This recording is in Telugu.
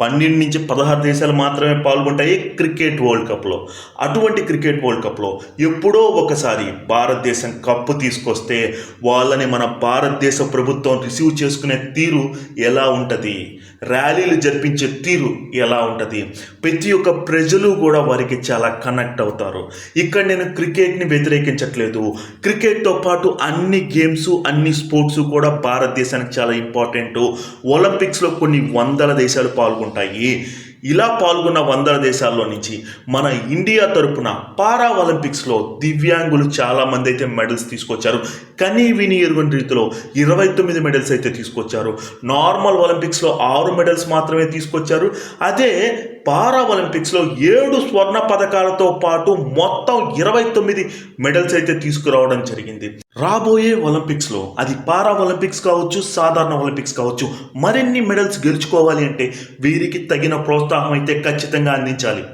పన్నెండు నుంచి పదహారు దేశాలు మాత్రమే పాల్గొంటాయి క్రికెట్ వరల్డ్ కప్లో. అటువంటి క్రికెట్ వరల్డ్ కప్లో ఎప్పుడో ఒకసారి భారతదేశం కప్పు తీసుకొస్తే వాళ్ళని మన భారతదేశ ప్రభుత్వం రిసీవ్ చేసుకునే తీరు ఎలా ఉంటుంది? ర్యాలీలు జరిపించే తీరు ఎలా ఉంటుంది? ప్రతి ఒక్క ప్రజలు కూడా వారికి చాలా కనెక్ట్ అవుతారు. ఇక్కడ నేను క్రికెట్ని వ్యతిరేకించట్లేదు. క్రికెట్తో పాటు అన్ని గేమ్స్ అన్ని స్పోర్ట్స్ కూడా భారతదేశానికి చాలా ఇంపార్టెంట్. ఒలింపిక్స్లో కొన్ని వందల దేశాలు పాల్గొంటాయి. ఇలా పాల్గొన్న వందల దేశాల్లో నుంచి మన ఇండియా తరపున పారా ఒలింపిక్స్లో దివ్యాంగులు చాలామంది అయితే మెడల్స్ తీసుకొచ్చారు. కనీ విని ఎరుగని రీతిలో ఇరవై తొమ్మిది మెడల్స్ అయితే తీసుకొచ్చారు. నార్మల్ ఒలింపిక్స్లో ఆరు మెడల్స్ మాత్రమే తీసుకొచ్చారు. అదే పారా ఒలింపిక్స్లో ఏడు స్వర్ణ పథకాలతో పాటు మొత్తం ఇరవై తొమ్మిది మెడల్స్ అయితే తీసుకురావడం జరిగింది. రాబోయే ఒలింపిక్స్లో అది పారా ఒలింపిక్స్ కావచ్చు సాధారణ ఒలింపిక్స్ కావచ్చు మరిన్ని మెడల్స్ గెలుచుకోవాలి అంటే వీరికి తగిన ప్రోత్సాహం అయితే ఖచ్చితంగా అందించాలి.